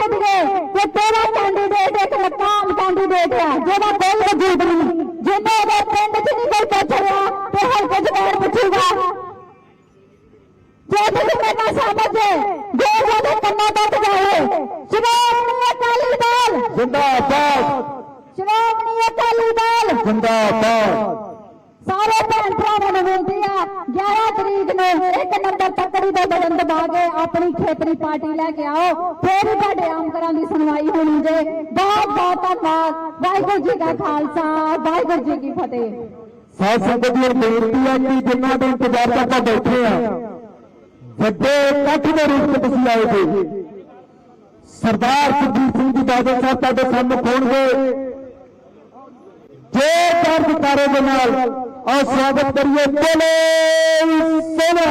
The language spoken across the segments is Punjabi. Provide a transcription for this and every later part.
ਦੇ ਦਈਏ ਕਿ ਤੇਰਾ ਕੈਂਡੀਡੇਟ ਇੱਕ ਨਕਾਮ ਕੈਂਡੀਡੇਟ ਆ ਜਿਹਦਾ ਕੋਈ ਵਜੂਦ ਨਹੀਂ ਜਿਹਨੇ ਉਹਦੇ ਪਿੰਡ 'ਚ ਨਹੀਂ ਕੋਈ ਪੁੱਛ ਰਿਹਾ ਤੇ ਹਲਕੇ 'ਚ ਕੌਣ ਪੁੱਛੂਗਾ। ਜੇ ਤੁਸੀਂ ਮੈਨੂੰ ਸਮਝੇ ਜੇ ਸਾਡੇ ਕੰਨਾਂ ਤੱਕ ਜਾਏ ਸ਼੍ਰੋਮਣੀ ਅਕਾਲੀ ਦਲ। ਜਿੰਦਾਬਾਦ। ਸ਼੍ਰੋਮਣੀ ਅਕਾਲੀ ਦਲ। ਜਿੰਦਾਬਾਦ। ਸਾਰੇ ਭੈਣ ਭਰਾਵਾਂ ਨੂੰ ਬੇਨਤੀ ਆ 11 ਤਰੀਕ ਨੂੰ ਇੱਕ ਨੰਬਰ ਦਾ ਬਟਨ ਦਬਾ ਆਪਣੀ ਖੇਤਰੀ ਪਾਰਟੀ ਲੈ ਕੇ ਆਓ। ਫੇਰ ਹੀ ਤੁਹਾਡੇ ਆਮ ਦੀ ਸੁਣਵਾਈ ਹੋਣੀ ਜੇ। ਬਹੁਤ ਬਹੁਤ ਧੰਨਵਾਦ। ਵਾਹਿਗੁਰੂ ਜੀ ਕਾ ਖਾਲਸਾ, ਵਾਹਿਗੁਰੂ ਜੀ ਕੀ ਫਤਿਹ। ਸਾਧ ਸੰਗਤ ਦੀ ਬੇਨਤੀ ਹੈ ਕਿ ਜਿੰਨਾ ਦੇ ਇੰਤਜ਼ਾਰ ਕਰਦਾ ਬੈਠੇ ਆ। ਵੱਡੇ ਇਕੱਠ ਦੇ ਰੂਪ ਵਿੱਚ ਤੁਸੀਂ ਆਏ ਸੀ ਸਰਦਾਰ ਸੁਖਬੀਰ ਸਿੰਘ ਜੀ ਬਾਦਲ ਸਾਹਿਬ, ਤੁਹਾਡੇ ਸਾਹਮਣੇ ਹੋਣਗੇ ਜੇ? ਕਾਰਜਕਾਰੇ ਦੇ ਨਾਲ ਆਓ ਸਵਾਗਤ ਕਰੀਏ ਬੋਲੇ ਸੋਨਾ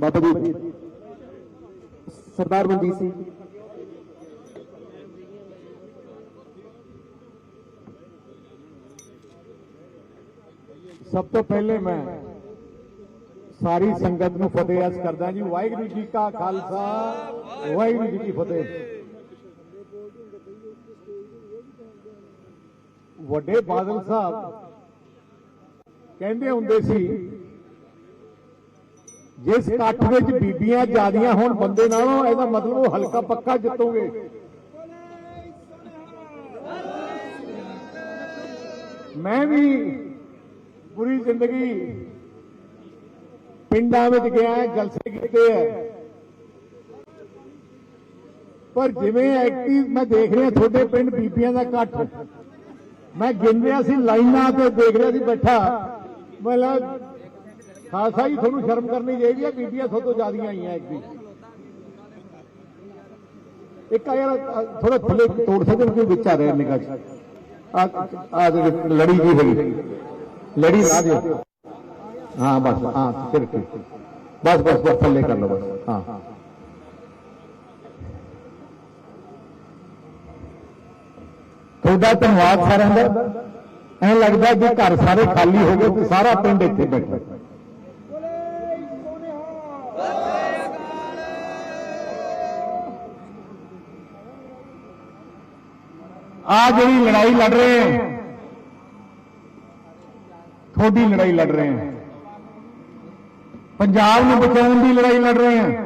ਬਾਬਾ ਜੀ। ਸਰਦਾਰ ਮਨਜੀਤ ਸਿੰਘ। ਸਭ ਤੋਂ ਪਹਿਲੇ ਮੈਂ ਸਾਰੀ ਸੰਗਤ ਨੂੰ ਫਤਿਹ ਅਸ ਕਰਦਾ ਜੀ। ਵਾਹਿਗੁਰੂ ਜੀ ਕਾ ਖਾਲਸਾ। ਵਾਹਿਗੁਰੂ ਜੀ ਕੀ ਫਤਿਹ। ਵੱਡੇ ਬਾਦਲ ਸਾਹਿਬ ਕਹਿੰਦੇ ਹੁੰਦੇ ਸੀ ਜਿਸ ਇਕੱਠ ਵਿੱਚ ਬੀਬੀਆਂ ਜਿਆਦੀਆਂ ਹੋਣ ਬੰਦੇ ਨਾਲੋਂ, ਇਹਦਾ ਮਤਲਬ ਉਹ ਹਲਕਾ ਪੱਕਾ ਜਿੱਤੋਗੇ। ਮੈਂ ਵੀ ਪੂਰੀ ਜ਼ਿੰਦਗੀ ਪਿੰਡਾਂ ਵਿੱਚ ਗਿਆ, ਜਲਸੇ ਕੀਤੇ ਆ। ਪਰ ਜਿਵੇਂ ਐਕਟਿਵ ਮੈਂ ਦੇਖ ਰਿਹਾ ਤੁਹਾਡੇ ਪਿੰਡ ਬੀਬੀਆਂ ਦਾ ਇਕੱਠ, ਮੈਂ ਗਿਣ ਰਿਹਾ ਸੀ, ਲਾਈਨਾਂ ਤੇ ਦੇਖ ਰਿਹਾ ਸੀ ਬੈਠਾ। ਮਤਲਬ ਖਾਲਸਾ ਜੀ, ਤੁਹਾਨੂੰ ਸ਼ਰਮ ਕਰਨੀ ਚਾਹੀਦੀ ਹੈ ਬੀਬੀਆਂ ਤੁਹਾਡੇ ਤੋਂ ਜ਼ਿਆਦੀਆਂ ਆਈਆਂ ਇੱਕ ਵੀ। ਇੱਕ ਆ ਯਾਰ ਥੋੜਾ ਥੱਲੇ ਤੋੜ ਸਕਦੇ ਹੋ ਵਿੱਚ ਆ ਰਿਹਾ ਨਿਗਾਹ ਆ ਆ ਲੜੀ ਜੀ ਹੈਗੀ। ਲੜੀ ਲਾ ਦਿਓ ਹਾਂ, ਬਸ, ਹਾਂ, ਫਿਰ ਫਿਰ ਬਸ ਬਸ ਬਸ, ਥੱਲੇ ਕਰ ਲਓ ਬਸ। ਹਾਂ। ਤੁਹਾਡਾ ਧੰਨਵਾਦ ਸਾਰਿਆਂ ਦਾ। ਐਂ ਲੱਗਦਾ ਜੇ ਘਰ ਸਾਰੇ ਖਾਲੀ ਹੋ ਗਏ ਤੇ ਸਾਰਾ ਪਿੰਡ ਇੱਥੇ ਬੈਠਾ। ਆ ਜਿਹੜੀ ਲੜਾਈ ਲੜ ਰਹੇ ਹੈ, ਤੁਹਾਡੀ ਲੜਾਈ ਲੜ ਰਹੇ ਹੈ। ਪੰਜਾਬ ਨੂੰ ਬਚਾਉਣ ਦੀ ਲੜਾਈ ਲੜ ਰਹੇ ਹੈ।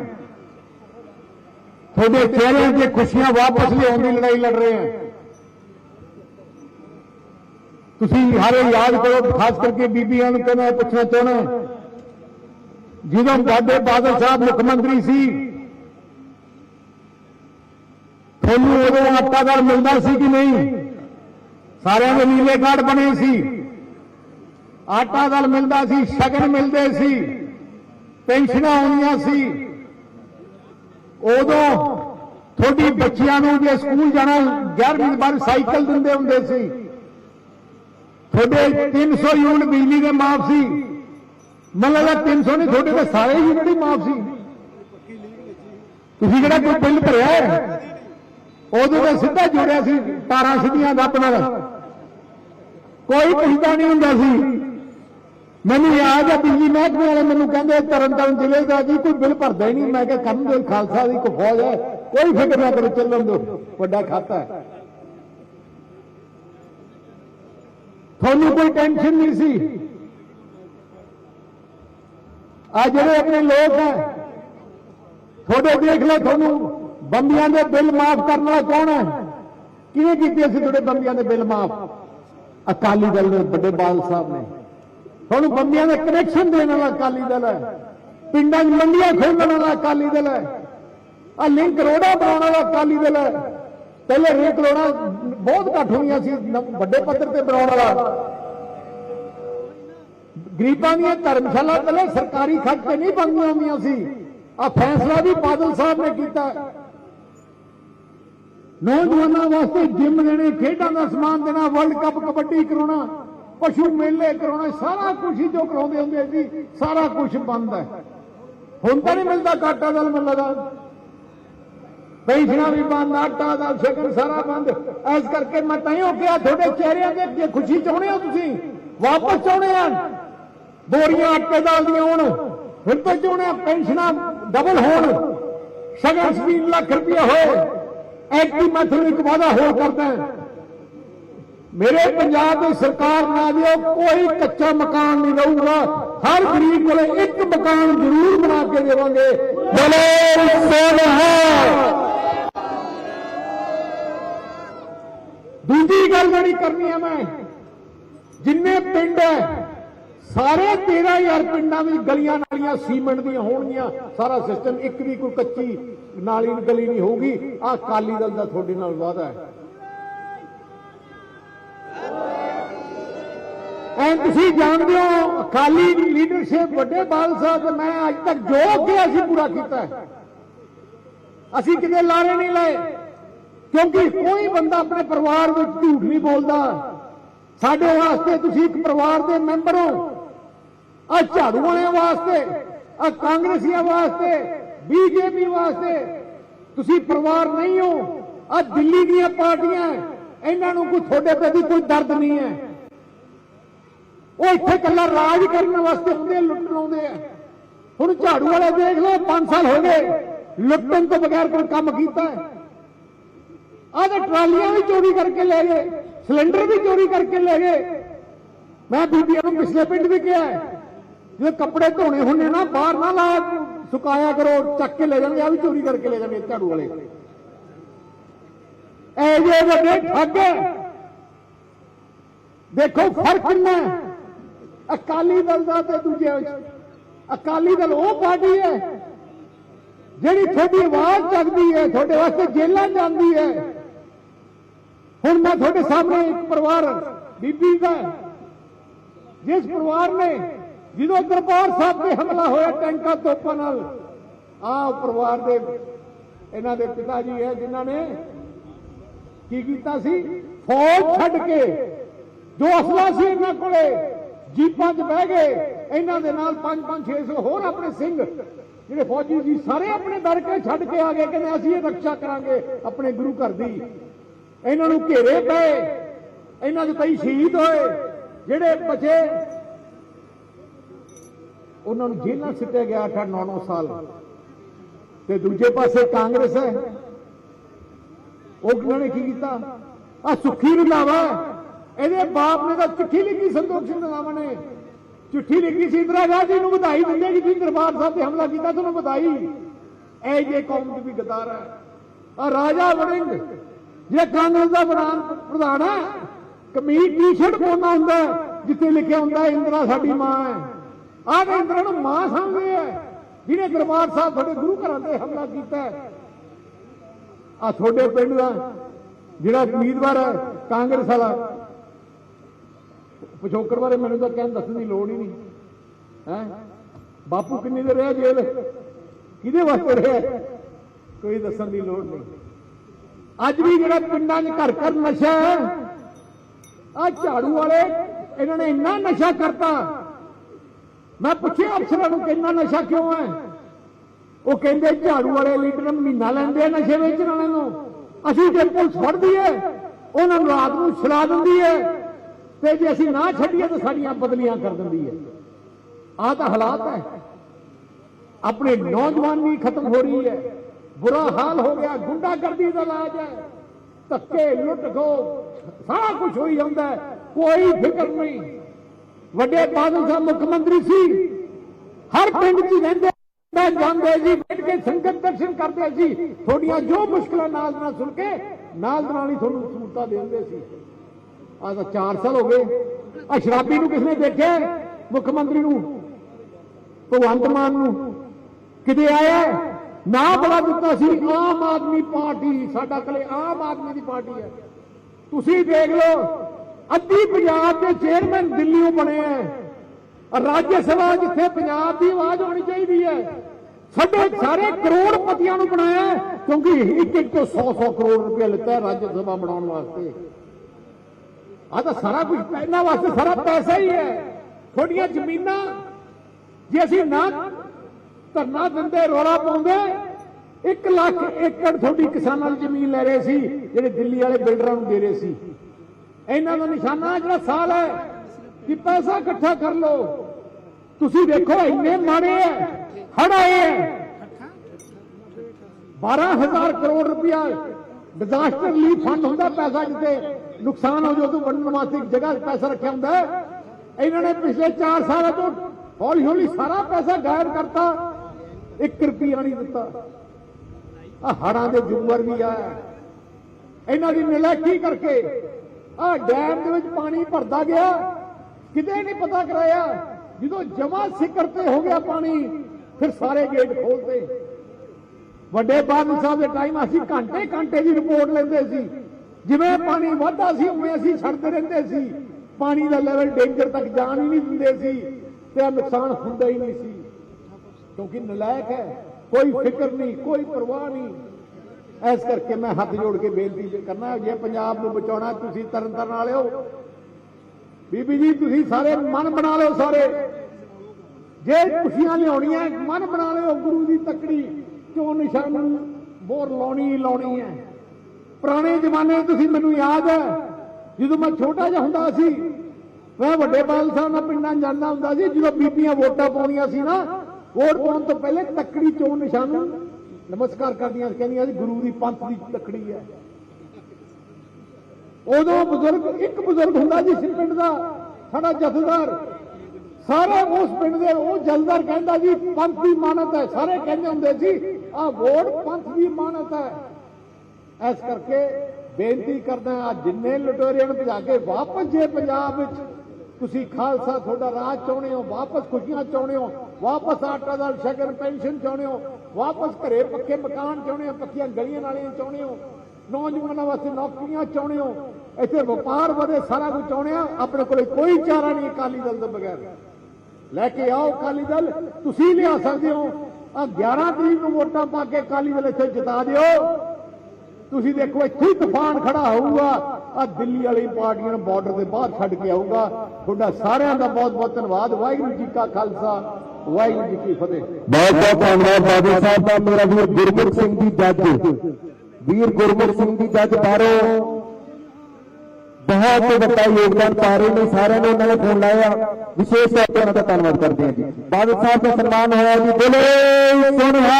ਤੁਹਾਡੇ ਚਿਹਰਿਆਂ 'ਤੇ ਖੁਸ਼ੀਆਂ ਵਾਪਸ ਲਿਆਉਣ ਦੀ ਲੜਾਈ ਲੜ ਰਹੇ ਹੈ। ਤੁਸੀਂ ਹਾਰੇ ਯਾਦ ਕਰੋ, ਖਾਸ ਕਰਕੇ ਬੀਬੀਆਂ ਨੂੰ ਕਹਿੰਦਾ ਪੁੱਛਣਾ ਚਾਹਣਾ ਜਦੋਂ ਬਾਦੇ ਬਾਦਲ ਸਾਹਿਬ ਮੁੱਖ ਮੰਤਰੀ ਸੀ ਤੁਹਾਨੂੰ ਉਦੋਂ ਆਟਾ ਦਾਲ ਮਿਲਦਾ ਸੀ ਕਿ ਨਹੀਂ? ਸਾਰਿਆਂ ਦੇ ਨੀਲੇ ਕਾਰਡ ਬਣੇ ਸੀ। ਆਟਾ ਦਾਲ ਮਿਲਦਾ ਸੀ, ਸ਼ਗਨ ਮਿਲਦੇ ਸੀ, ਪੈਨਸ਼ਨਾਂ ਆਉਂਦੀਆਂ ਸੀ। ਉਦੋਂ ਤੁਹਾਡੀ ਬੱਚਿਆਂ ਨੂੰ ਜੇ ਸਕੂਲ ਜਾਣਾ 11ਵੀਂ ਬਾਰ ਸਾਈਕਲ ਦਿੰਦੇ ਹੁੰਦੇ ਸੀ। ਤੁਹਾਡੇ 300 ਯੂਨਿਟ ਬਿਜਲੀ ਦੇ ਮਾਫ ਸੀ। ਮੈਨੂੰ ਲੱਗਦਾ 300 ਨਹੀਂ, ਤੁਹਾਡੇ ਤੇ ਸਾਰੇ ਯੂਨਿਟ ਹੀ ਮਾਫ ਸੀ। ਤੁਸੀਂ ਜਿਹੜਾ ਕੋਈ ਬਿੱਲ ਭਰਿਆ ਹੈ ਉਦੋਂ ਤਾਂ ਸਿੱਧਾ ਜੁੜਿਆ ਸੀ, ਤਾਰਾਂ ਸਿੱਧੀਆਂ ਦੱਬ ਨਾਲ। ਕੋਈ ਪੁੱਛਦਾ ਨਹੀਂ ਹੁੰਦਾ ਸੀ। ਮੈਨੂੰ ਯਾਦ ਹੈ ਬਿਜਲੀ ਮਹਿਕਮੇ ਵਾਲੇ ਮੈਨੂੰ ਕਹਿੰਦੇ ਤਰਨ ਤਾਰਨ ਜ਼ਿਲ੍ਹੇ ਦਾ ਜੀ ਕੋਈ ਬਿੱਲ ਭਰਦਾ ਹੀ ਨਹੀਂ। ਮੈਂ ਕਿਹਾ ਕਰਨ ਦੇ ਖਾਲਸਾ ਦੀ ਕੋਈ ਫੌਜ ਹੈ, ਕੋਈ ਫਿਕਰ ਨਾ ਕਰੋ, ਚੱਲਣ ਦਿਓ। ਵੱਡਾ ਖਾਤਾ ਹੈ। ਤੁਹਾਨੂੰ ਕੋਈ ਟੈਨਸ਼ਨ ਨਹੀਂ ਸੀ? ਆ ਜਿਹੜੇ ਆਪਣੇ ਲੋਕ ਹੈ, ਤੁਹਾਡੇ ਦੇਖ ਲਓ ਤੁਹਾਨੂੰ। ਬੰਬੀਆਂ ਦੇ ਬਿੱਲ ਮਾਫ ਕਰਨ ਵਾਲਾ ਕੌਣ ਹੈ? ਕਿਹਨੇ ਕੀਤੇ ਸੀ ਤੁਹਾਡੇ ਬੰਬੀਆਂ ਦੇ ਬਿੱਲ ਮਾਫ? ਅਕਾਲੀ ਦਲ ਦੇ ਵੱਡੇ ਬਾਦਲ ਸਾਹਿਬ ਨੇ। ਤੁਹਾਨੂੰ ਬੰਬੀਆਂ ਦੇ ਕਨੈਕਸ਼ਨ ਦੇਣ ਵਾਲਾ ਅਕਾਲੀ ਦਲ ਹੈ। ਪਿੰਡਾਂ 'ਚ ਮੰਡੀਆਂ ਖੋਲਣ ਵਾਲਾ ਅਕਾਲੀ ਦਲ ਹੈ। ਆ ਲਿੰਕ ਰੋੜਾ ਬਣਾਉਣ ਵਾਲਾ ਅਕਾਲੀ ਦਲ ਹੈ। ਪਹਿਲੇ ਰੇਕ ਰੋੜਾ ਬਹੁਤ ਘੱਟ ਹੋਈਆਂ ਸੀ ਵੱਡੇ ਪੱਧਰ ਤੇ ਬਣਾਉਣ ਵਾਲਾ। ਗਰੀਬਾਂ ਦੀਆਂ ਧਰਮਸ਼ਾਲਾ ਪਹਿਲੇ ਸਰਕਾਰੀ ਖਰਚ ਤੇ ਨਹੀਂ ਬਣਦੀਆਂ ਹੁੰਦੀਆਂ ਸੀ। ਆ ਫੈਸਲਾ ਵੀ ਬਾਦਲ ਸਾਹਿਬ ਨੇ ਕੀਤਾ। ਨੌਜਵਾਨਾਂ ਵਾਸਤੇ ਜਿੰਮ ਦੇਣੇ ਖੇਡਾਂ ਦਾ ਸਮਾਨ ਦੇਣਾ ਵਰਲਡ ਕੱਪ ਕਬੱਡੀ ਕਰਾਉਣਾ, ਪਸ਼ੂ ਮੇਲੇ ਕਰਾਉਣਾ, ਸਾਰਾ ਕੁਝ ਹੀ ਜੋ ਕਰਾਉਂਦੇ ਹੁੰਦੇ ਸੀ, ਸਾਰਾ ਕੁਝ ਬੰਦ ਹੈ। ਹੁਣ ਤਾਂ ਨਹੀਂ ਮਿਲਦਾ ਕਾਟਾ ਦਲ ਮੈਨੂੰ ਲੱਗਾ ਪੈਨਸ਼ਨਾਂ ਵੀ ਬੰਦ, ਆਟਾ ਦਾ, ਸ਼ਗਨ ਸਾਰਾ ਬੰਦ। ਐਸ ਕਰਕੇ ਮੈਂ ਤਾਂ ਹੀ ਹੋ ਕਿਹਾ, ਤੁਹਾਡੇ ਚਿਹਰਿਆਂ ਤੇ ਜੇ ਖੁਸ਼ੀ ਚਾਹੁੰਦੇ ਹੋ ਤੁਸੀਂ, ਵਾਪਸ ਚਾਹੁੰਦੇ ਆ। ਬੋਰੀਆਂ ਆਟੇ ਦਾਲ ਦੀਆਂ ਹੋਣ, ਫਿਰ ਤੋਂ ਚਾਹੁੰਦੇ ਆ, ਪੈਨਸ਼ਨਾਂ ਡਬਲ ਹੋਣ। ਸ਼ਗਨ ਸਕੀਮ ਲੱਖ ਰੁਪਇਆ ਹੋਏ ਐਕਟੀ ਮੈਂ ਤੁਹਾਨੂੰ ਇੱਕ ਵਾਅਦਾ ਹੋਰ ਕਰਦਾ ਮੇਰੇ ਪੰਜਾਬ ਦੀ ਸਰਕਾਰ ਨਾ ਦਿਓ, ਕੋਈ ਕੱਚਾ ਮਕਾਨ ਨਹੀਂ ਰਹੂਗਾ ਹਰ ਗਰੀਬ ਕੋਲੇ ਇੱਕ ਮਕਾਨ ਜ਼ਰੂਰ ਬਣਾ ਕੇ ਦੇਵਾਂਗੇ। ਬੋਲੇ ਸੋਨਹਾ ਦੂਜੀ ਗੱਲ ਜਿਹੜੀ ਕਰਨੀ ਹੈ ਮੈਂ, ਜਿੰਨੇ ਪਿੰਡ ਹੈ, ਸਾਰੇ 13000 ਪਿੰਡਾਂ ਵਿੱਚ ਗਲੀਆਂ ਨਾਲੀਆਂ ਸੀਮੈਂਟ ਦੀਆਂ ਹੋਣਗੀਆਂ। ਸਾਰਾ ਸਿਸਟਮ ਇੱਕ ਵੀ ਕੋਈ ਕੱਚੀ ਨਾਲੀ ਗਲੀ ਨਹੀਂ ਹੋਊਗੀ। ਆਹ ਕਾਲੀ ਦਲ ਦਾ ਤੁਹਾਡੇ ਨਾਲ ਵਾਅਦਾ ਹੈ। ਐਂ ਤੁਸੀਂ ਜਾਣਦੇ ਹੋ, ਅਕਾਲੀ ਲੀਡਰਸ਼ਿਪ ਵੱਡੇ ਬਾਲ ਸਾਹਿਬ ਤੇ ਮੈਂ ਅੱਜ ਤੱਕ ਜੋ ਕਿਹਾ ਅਸੀਂ ਪੂਰਾ ਕੀਤਾ ਹੈ, ਅਸੀਂ ਕਿਤੇ ਲਾਰੇ ਨਹੀਂ ਲਏ, ਕਿਉਂਕਿ ਕੋਈ ਬੰਦਾ ਆਪਣੇ ਪਰਿਵਾਰ ਵਿੱਚ ਝੂਠ ਨਹੀਂ ਬੋਲਦਾ। ਸਾਡੇ ਵਾਸਤੇ ਤੁਸੀਂ ਇੱਕ ਪਰਿਵਾਰ ਦੇ ਮੈਂਬਰ ਹੋ। ਆ ਝਾੜੂ ਵਾਲਿਆਂ ਵਾਸਤੇ ਆ ਕਾਂਗਰਸੀਆਂ ਵਾਸਤੇ ਬੀਜੇਪੀ ਵਾਸਤੇ ਤੁਸੀਂ ਪਰਿਵਾਰ ਨਹੀਂ ਹੋ। ਆ ਦਿੱਲੀ ਦੀਆਂ ਪਾਰਟੀਆਂ ਇਹਨਾਂ ਨੂੰ ਕੋਈ ਤੁਹਾਡੇ ਪ੍ਰਤੀ ਕੋਈ ਦਰਦ ਨਹੀਂ ਹੈ ਉਹ ਇੱਥੇ ਕੱਲਾ ਰਾਜ ਕਰਨ ਵਾਸਤੇ ਹੁੰਦੇ ਲੁੱਟਣ ਆਉਂਦੇ ਆ ਹੁਣ ਝਾੜੂ ਵਾਲੇ ਦੇਖ ਲਓ 5 ਸਾਲ ਹੋ ਗਏ। ਲੁੱਟਣ ਤੋਂ ਬਗੈਰ ਕੋਈ ਕੰਮ ਕੀਤਾ ਹੈ ਆਹ ਤੇ ਟਰਾਲੀਆਂ ਵੀ ਚੋਰੀ ਕਰਕੇ ਲੈ ਗਏ। ਸਿਲੰਡਰ ਵੀ ਚੋਰੀ ਕਰਕੇ ਲੈ ਗਏ। ਮੈਂ ਬੀਬੀਆਂ ਨੂੰ ਪਿਛਲੇ ਪਿੰਡ ਵੀ ਕਿਹਾ ਜੇ ਕੱਪੜੇ ਧੋਣੇ ਹੁੰਦੇ ਨਾ, ਬਾਹਰ ਨਾ ਲਾ। ਸੁਕਾਇਆ ਕਰੋ, ਚੱਕ ਕੇ ਲੈ ਜਾਣਗੇ ਆ ਵੀ ਚੋਰੀ ਕਰਕੇ ਲੈ ਜਾਣਗੇ ਝਾੜੂ ਵਾਲੇ। ਐ ਜੇ ਵੱਡੇ ਠੱਗ ਦੇਖੋ ਫ਼ਰਕ ਕਿੰਨਾ ਅਕਾਲੀ ਦਲ ਦਾ ਤੇ ਦੂਜੇ ਅਕਾਲੀ ਦਲ ਉਹ ਪਾਰਟੀ ਹੈ, ਜਿਹੜੀ ਤੁਹਾਡੀ ਆਵਾਜ਼ ਚੱਕਦੀ ਹੈ, ਤੁਹਾਡੇ ਵਾਸਤੇ ਜੇਲਾਂ ਜਾਂਦੀ ਹੈ। ਹੁਣ ਮੈਂ ਤੁਹਾਡੇ ਸਾਹਮਣੇ ਇੱਕ ਪਰਿਵਾਰ, ਬੀਬੀ ਦਾ, ਜਿਸ ਪਰਿਵਾਰ ਨੇ ਜਦੋਂ ਦਰਬਾਰ ਸਾਹਿਬ ਤੇ ਹਮਲਾ ਹੋਇਆ ਟੈਂਕਾਂ ਤੋਪਾਂ ਨਾਲ, ਆਹ ਪਰਿਵਾਰ ਦੇ ਇਹਨਾਂ ਦੇ ਪਿਤਾ ਜੀ ਹੈ, ਜਿਨ੍ਹਾਂ ਨੇ ਕੀ ਕੀਤਾ ਸੀ? ਫੌਜ ਛੱਡ ਕੇ, ਜੋ ਅਸਲਾ ਸੀ ਇਹਨਾਂ ਕੋਲੇ, ਜੀਪਾਂ 'ਚ ਬਹਿ ਗਏ, ਇਹਨਾਂ ਦੇ ਨਾਲ 5-5 600 ਹੋਰ ਆਪਣੇ ਸਿੰਘ, ਜਿਹੜੇ ਫੌਜੀ ਸੀ, ਸਾਰੇ ਆਪਣੇ ਦਰ ਕੇ ਛੱਡ ਕੇ ਆ ਗਏ, ਕਹਿੰਦੇ ਅਸੀਂ ਇਹ ਰੱਖਿਆ ਕਰਾਂਗੇ ਆਪਣੇ ਗੁਰੂ ਘਰ ਦੀ। ਇਹਨਾਂ ਨੂੰ ਘੇਰੇ ਪਏ, ਇਹਨਾਂ ਦੇ ਕਈ ਸ਼ਹੀਦ ਹੋਏ, ਜਿਹੜੇ ਬਚੇ ਉਹਨਾਂ ਨੂੰ ਜੇਲ੍ਹਾਂ ਸਿੱਟਿਆ ਗਿਆ 8 9 9 ਸਾਲ। ਤੇ ਦੂਜੇ ਪਾਸੇ ਕਾਂਗਰਸ ਹੈ। ਉਹਨਾਂ ਨੇ ਕੀ ਕੀਤਾ? ਆ ਸੁੱਖੀ ਰੰਧਾਵਾ ਇਹਦੇ ਬਾਪ ਨੇ ਤਾਂ ਚਿੱਠੀ ਲਿਖੀ, ਸੰਤੋਖ ਸਿੰਘ ਰੰਧਾਵਾ ਨੇ। ਚਿੱਠੀ ਲਿਖੀ ਸੀ, ਇੰਦਰਾ ਗਾਂਧੀ ਨੂੰ ਵਧਾਈ ਦਿੰਦੇ ਕਿ ਤੁਸੀਂ ਦਰਬਾਰ ਸਾਹਿਬ ਤੇ ਹਮਲਾ ਕੀਤਾ, ਤੁਹਾਨੂੰ ਵਧਾਈ। ਐ ਜੇ ਕੌਮ ਦੀ ਵੀ ਗਦਾਰ ਹੈ। ਆ ਰਾਜਾ ਵੜਿੰਗ, ਜੇ ਕਾਂਗਰਸ ਦਾ ਪ੍ਰਧਾਨ ਪ੍ਰਧਾਨ ਹੈ ਕਮੀ ਟੀ-ਸ਼ਰਟ ਪਾਉਂਦਾ ਹੁੰਦਾ ਜਿੱਥੇ ਲਿਖਿਆ ਹੁੰਦਾ ਇੰਦਰਾ ਸਾਡੀ ਮਾਂ ਹੈ। ਆਹ ਤੇ ਇੰਦਰਾ ਨੂੰ ਮਾਂ ਸਮਝਦੇ ਆ। ਜਿਹਨੇ ਦਰਬਾਰ ਸਾਹਿਬ ਤੁਹਾਡੇ ਗੁਰੂ ਘਰਾਂ ਤੇ ਹਮਲਾ ਕੀਤਾ ਹੈ। ਆ ਤੁਹਾਡੇ ਪਿੰਡ ਦਾ ਜਿਹੜਾ ਉਮੀਦਵਾਰ ਹੈ, ਕਾਂਗਰਸ ਵਾਲਾ। ਪਿਛੋਕੜ ਬਾਰੇ ਮੈਨੂੰ ਤਾਂ ਕਹਿਣ ਦੱਸਣ ਦੀ ਲੋੜ ਹੀ ਨਹੀਂ। ਹੈ? ਬਾਪੂ ਕਿੰਨੀ ਦੇਰ ਰਿਹਾ ਜੇਲ੍ਹ? ਕਿਹਦੇ ਵਾਸਤੇ ਰਿਹਾ? ਕੋਈ ਦੱਸਣ ਦੀ ਲੋੜ ਨਹੀਂ। ਅੱਜ ਵੀ ਜਿਹੜਾ ਪਿੰਡਾਂ 'ਚ ਘਰ ਘਰ ਨਸ਼ਾ ਹੈ ਆ ਝਾੜੂ ਵਾਲੇ, ਇਹਨਾਂ ਨੇ ਇੰਨਾ ਨਸ਼ਾ ਕਰਤਾ। ਮੈਂ ਪੁੱਛਿਆ ਅਫਸਰਾਂ ਨੂੰ ਕਿੰਨਾ ਨਸ਼ਾ ਕਿਉਂ ਹੈ? ਉਹ ਕਹਿੰਦੇ ਝਾੜੂ ਵਾਲੇ ਲੀਡਰ ਮਹੀਨਾ ਲੈਂਦੇ ਆ ਨਸ਼ੇ ਵੇਚਣ ਵਾਲਿਆਂ ਨੂੰ। ਅਸੀਂ ਜੇ ਪੁਲਿਸ ਫੜਦੀ ਹੈ ਉਹਨਾਂ ਨੂੰ ਰਾਤ ਨੂੰ ਛੁਡਾ ਦਿੰਦੀ ਹੈ ਤੇ ਜੇ ਅਸੀਂ ਨਾ ਛੱਡੀਏ ਤਾਂ ਸਾਡੀਆਂ ਬਦਲੀਆਂ ਕਰ ਦਿੰਦੀ ਹੈ ਆਹ ਤਾਂ ਹਾਲਾਤ ਹੈ। ਆਪਣੇ ਨੌਜਵਾਨੀ ਖਤਮ ਹੋ ਰਹੀ ਹੈ। ਬੁਰਾ ਹਾਲ ਹੋ ਗਿਆ, ਗੁੰਡਾਗਰਦੀ ਦਾ ਇਲਾਜ ਹੈ। ਧੱਕੇ ਲੁੱਟ ਖੋ ਸਾਰਾ ਕੁਝ ਹੋਈ ਜਾਂਦਾ ਕੋਈ ਫਿਕਰ ਨਹੀਂ। ਵੱਡੇ ਬਾਦਲ ਸਾਹਿਬ ਮੁੱਖ ਮੰਤਰੀ ਸੀ। ਹਰ ਪਿੰਡ 'ਚ ਰਹਿੰਦੇ ਮੈਂ ਜਾਂਦੇ ਜੀ, ਬੈਠ ਕੇ ਸੰਗਤ ਦਰਸ਼ਨ ਕਰਦੇ ਸੀ। ਤੁਹਾਡੀਆਂ ਜੋ ਮੁਸ਼ਕਲਾਂ ਨਾਲ ਨਾਲ ਸੁਣ ਕੇ, ਨਾਲ ਨਾਲ ਹੀ ਤੁਹਾਨੂੰ ਸਹੂਲਤਾਂ ਦਿੰਦੇ ਸੀ। ਆਹ ਤਾਂ 4 ਸਾਲ ਹੋ ਗਏ। ਆ ਸ਼ਰਾਬੀ ਨੂੰ ਕਿਸਨੇ ਦੇਖਿਆ? ਮੁੱਖ ਮੰਤਰੀ ਨੂੰ, ਭਗਵੰਤ ਮਾਨ ਨੂੰ। ਕਿਤੇ ਆਇਆ? ਨਾ ਬੜਾ ਦਿੱਤਾ ਸੀ। ਆਮ ਆਦਮੀ ਪਾਰਟੀ, ਸਾਡਾ ਕਲੇ ਆਮ ਆਦਮੀ ਦੀ ਪਾਰਟੀ ਹੈ। ਤੁਸੀਂ ਦੇਖ ਲਓ ਅੱਧੀ ਪੰਜਾਬ ਦੇ ਚੇਅਰਮੈਨ ਦਿੱਲੀੋਂ ਬਣੇ ਆ ਰਾਜ ਸਭਾ ਜਿੱਥੇ ਪੰਜਾਬ ਦੀ ਆਵਾਜ਼ ਹੋਣੀ ਚਾਹੀਦੀ ਹੈ ਸਾਡੇ ਸਾਰੇ ਕਰੋੜਪਤੀਆਂ ਨੂੰ ਬਣਾਇਆ ਕਿਉਂਕਿ ਇੱਕ ਇੱਕ ਤੋਂ 100 100 ਕਰੋੜ ਰੁਪਏ ਲਿੱਤਾ ਰਾਜ ਸਭਾ ਬਣਾਉਣ ਵਾਸਤੇ। ਆ ਤਾਂ ਸਾਰਾ ਕੁਝ ਇਹਨਾਂ ਵਾਸਤੇ ਸਾਰਾ ਪੈਸਾ ਹੀ ਹੈ ਤੁਹਾਡੀਆਂ ਜ਼ਮੀਨਾਂ, ਜੇ ਅਸੀਂ ਨਾ ਧਰਨਾ ਦਿੰਦੇ, ਰੋਲਾ ਪਾਉਂਦੇ 1 ਲੱਖ ਏਕੜ ਤੁਹਾਡੀ ਕਿਸਾਨਾਂ ਦੀ ਜ਼ਮੀਨ ਲੈ ਰਹੇ ਸੀ, ਜਿਹੜੇ ਦਿੱਲੀ ਵਾਲੇ ਬਿਲਡਰਾਂ ਨੂੰ ਦੇ ਰਹੇ ਸੀ। ਇਹਨਾਂ ਦਾ ਨਿਸ਼ਾਨਾ ਜਿਹੜਾ ਸਾਲ ਹੈ ਕਿ ਪੈਸਾ ਇਕੱਠਾ ਕਰ ਲਓ। ਤੁਸੀਂ ਦੇਖੋ ਇੰਨੇ ਮਾੜੇ ਹੈ ਹੜ ਆਏ ਐ 12000 ਕਰੋੜ ਰੁਪਇਆ ਡਿਜ਼ਾਸਟਰ ਰਿਲੀਫ ਫੰਡ ਹੁੰਦਾ ਪੈਸਾ ਜਿੱਤੇ ਨੁਕਸਾਨ ਹੋ ਜਾਵੇ ਉਦੋਂ ਵੰਡਣ ਵਾਸਤੇ ਜਗ੍ਹਾ 'ਤੇ ਪੈਸਾ ਰੱਖਿਆ ਹੁੰਦਾ ਇਹਨਾਂ ਨੇ ਪਿਛਲੇ 4 ਸਾਲਾਂ ਤੋਂ ਹੌਲੀ ਹੌਲੀ ਸਾਰਾ ਪੈਸਾ ਗਾਇਬ ਕਰਤਾ। 1 ਰੁਪਿਆ ਨਹੀਂ ਦਿੱਤਾ। ਆ ਹੜਾਂ ਦੇ ਜੂਮਰ ਵੀ ਆ। ਇਹਨਾਂ ਦੀ ਨਲਾਇਕੀ ਕਰਕੇ ਆ ਡੈਮ ਦੇ ਵਿੱਚ ਪਾਣੀ ਭਰਦਾ ਗਿਆ। ਕਿਤੇ ਨਹੀਂ ਪਤਾ ਕਰਾਇਆ। ਜਦੋਂ ਜਮਾ ਸਿਖਰ ਤੇ ਹੋ ਗਿਆ ਪਾਣੀ, ਫਿਰ ਸਾਰੇ ਗੇਟ ਖੋਲਦੇ ਵੱਡੇ ਬਾਦਲ ਸਾਹਿਬ ਦੇ ਟਾਈਮ ਅਸੀਂ ਘੰਟੇ ਘੰਟੇ ਦੀ ਰਿਪੋਰਟ ਲੈਂਦੇ ਸੀ। ਜਿਵੇਂ ਪਾਣੀ ਵੱਧਦਾ ਸੀ, ਉਵੇਂ ਅਸੀਂ ਛੱਡਦੇ ਰਹਿੰਦੇ ਸੀ। ਪਾਣੀ ਦਾ ਲੈਵਲ ਡੇਂਜਰ ਤੱਕ ਜਾਣ ਹੀ ਨਹੀਂ ਦਿੰਦੇ ਸੀ ਤੇ ਆਹ ਨੁਕਸਾਨ ਹੁੰਦਾ ਹੀ ਨਹੀਂ ਸੀ। ਕਿਉਂਕਿ ਨਲਾਇਕ ਹੈ, ਕੋਈ ਫਿਕਰ ਨਹੀਂ, ਕੋਈ ਪਰਵਾਹ ਨਹੀਂ। ਇਸ ਕਰਕੇ ਮੈਂ ਹੱਥ ਜੋੜ ਕੇ ਬੇਨਤੀ ਕਰਨਾ, ਜੇ ਪੰਜਾਬ ਨੂੰ ਬਚਾਉਣਾ, ਤੁਸੀਂ ਤਰਨ ਤਰਨ ਵਾਲਿਓ ਬੀਬੀ ਜੀ, ਤੁਸੀਂ ਸਾਰੇ ਮਨ ਬਣਾ ਲਿਓ ਸਾਰੇ। ਜੇ ਖੁਸ਼ੀਆਂ ਲਿਆਉਣੀਆਂ, ਮਨ ਬਣਾ ਲਿਓ। ਗੁਰੂ ਦੀ ਤਕੜੀ, ਕਿਉਂ ਨਿਸ਼ਾਨ ਬੋਰ ਲਾਉਣੀ ਲਾਉਣੀ ਹੈ। ਪੁਰਾਣੇ ਜ਼ਮਾਨੇ ਤੁਸੀਂ ਮੈਨੂੰ ਯਾਦ ਹੈ, ਜਦੋਂ ਮੈਂ ਛੋਟਾ ਜਿਹਾ ਹੁੰਦਾ ਸੀ, ਮੈਂ ਵੱਡੇ ਬਾਲ ਸਾਹਿਬ ਨਾਲ ਪਿੰਡਾਂ ਜਾਂਦਾ ਹੁੰਦਾ ਸੀ, ਜਦੋਂ ਬੀਬੀਆਂ ਵੋਟਾਂ ਪਾਉਣੀਆਂ ਸੀ ਨਾ, ਵੋਟ ਪਾਉਣ ਤੋਂ ਪਹਿਲੇ ਤੱਕੜੀ ਚੋਣ ਨਿਸ਼ਾਨ ਨੂੰ ਨਮਸਕਾਰ ਕਰਦੀਆਂ ਕਹਿੰਦੀਆਂ ਸੀ ਗੁਰੂ ਦੀ ਪੰਥ ਦੀ ਤੱਕੜੀ ਹੈ। ਉਦੋਂ ਬਜ਼ੁਰਗ, ਇੱਕ ਬਜ਼ੁਰਗ ਹੁੰਦਾ ਜੀ ਸੀ ਪਿੰਡ ਦਾ, ਸਾਡਾ ਜਥੇਦਾਰ। ਸਾਰੇ ਉਸ ਪਿੰਡ ਦੇ, ਉਹ ਜਲਦਾਰ ਕਹਿੰਦਾ ਜੀ, ਪੰਥ ਦੀ ਮਾਨਤ ਹੈ। ਸਾਰੇ ਕਹਿੰਦੇ ਹੁੰਦੇ ਸੀ ਆ ਵੋਟ ਪੰਥ ਦੀ ਮਾਨਤ ਹੈ। ਇਸ ਕਰਕੇ ਬੇਨਤੀ ਕਰਦਾ ਆ ਜਿੰਨੇ ਲੁਟੇਰਿਆਂ ਨੂੰ ਭਜਾ ਕੇ ਵਾਪਸ ਜੇ ਪੰਜਾਬ ਵਿੱਚ ਤੁਸੀਂ ਖਾਲਸਾ ਤੁਹਾਡਾ ਰਾਜ ਚਾਹੁੰਦੇ ਹੋ, ਵਾਪਸ ਖੁਸ਼ੀਆਂ ਚਾਹੁੰਦੇ ਹੋ ਵਾਪਸ ਆਟਾ ਦਾਲ ਸ਼ਗਨ ਪੈਨਸ਼ਨ ਚਾਹੁੰਦੇ ਹੋ? ਵਾਪਸ ਘਰੇ ਪੱਕੇ ਮਕਾਨ ਚਾਹੁੰਦੇ ਹੋ? ਪੱਕੀਆਂ ਗਲੀਆਂ ਨਾਲੀਆਂ ਚਾਹੁੰਦੇ ਹੋ? ਨੌਜਵਾਨਾਂ ਵਾਸਤੇ ਨੌਕਰੀਆਂ ਚਾਹੁੰਦੇ ਹੋ? ਇੱਥੇ ਵਪਾਰ ਵਧੇ, ਸਾਰਾ ਕੁਝ ਚਾਹੁੰਦੇ ਆ ਆਪਣੇ ਕੋਲ ਕੋਈ ਚਾਰਾ ਨਹੀਂ ਅਕਾਲੀ ਦਲ ਤੋਂ ਬਗੈਰ। ਲੈ ਕੇ ਆਓ ਅਕਾਲੀ ਦਲ, ਤੁਸੀਂ ਲਿਆ ਸਕਦੇ ਹੋ। ਆ 11 ਤਰੀਕ ਨੂੰ ਵੋਟਾਂ ਪਾ ਕੇ ਅਕਾਲੀ ਦਲ ਇੱਥੇ ਜਿਤਾ ਦਿਓ। ਤੁਸੀਂ ਦੇਖੋ, ਇੱਥੇ ਤੂਫਾਨ ਖੜਾ ਹੋਊਗਾ। ਆ ਦਿੱਲੀ ਵਾਲੀ ਪਾਰਟੀਆਂ ਨੂੰ ਬਾਰਡਰ ਦੇ ਬਾਹਰ ਛੱਡ ਕੇ ਆਊਗਾ। ਤੁਹਾਡਾ ਸਾਰਿਆਂ ਦਾ ਬਹੁਤ ਬਹੁਤ ਧੰਨਵਾਦ। ਵਾਹਿਗੁਰੂ ਜੀ ਕਾ ਖਾਲਸਾ। ਵਾਹਿਗੁਰੂ ਜੀ ਕੀ ਫਤਿਹ ਬਹੁਤ ਬਹੁਤ ਧੰਨਵਾਦ ਬਾਦਲ ਸਾਹਿਬ ਦਾ ਮੇਰਾ ਵੀਰ ਗੁਰਮੁਖ ਸਿੰਘ ਜੀ ਜੱਜ ਵੀਰ ਗੁਰਮੁਖ ਸਿੰਘ ਜੀ ਜੱਜ ਬਾਹਰੋਂ ਬਹੁਤ ਵੱਡਾ ਯੋਗਦਾਨ ਪਾ ਰਹੇ ਨੇ ਸਾਰਿਆਂ ਨੇ ਉਹਨਾਂ ਨੇ ਫੋਨ ਲਾਇਆ ਵਿਸ਼ੇਸ਼ ਤੌਰ ਤੇ ਉਹਨਾਂ ਦਾ ਧੰਨਵਾਦ ਕਰਦੇ ਹਾਂ ਜੀ ਬਾਦਲ ਸਾਹਿਬ ਦਾ ਸਨਮਾਨ ਹੋਇਆ ਜੀ ਬੋਲੇ ਸੋਨਹਾ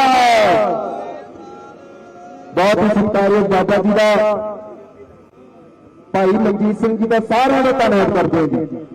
ਬਹੁਤ ਹੀ ਸਤਿਕਾਰਯੋਗ ਬਾਬਾ ਜੀ ਦਾ ਭਾਈ ਮਨਜੀਤ ਸਿੰਘ ਜੀ ਦਾ ਸਾਰਿਆਂ ਦਾ ਧੰਨਵਾਦ ਕਰਦੇ ਹਾਂ ਜੀ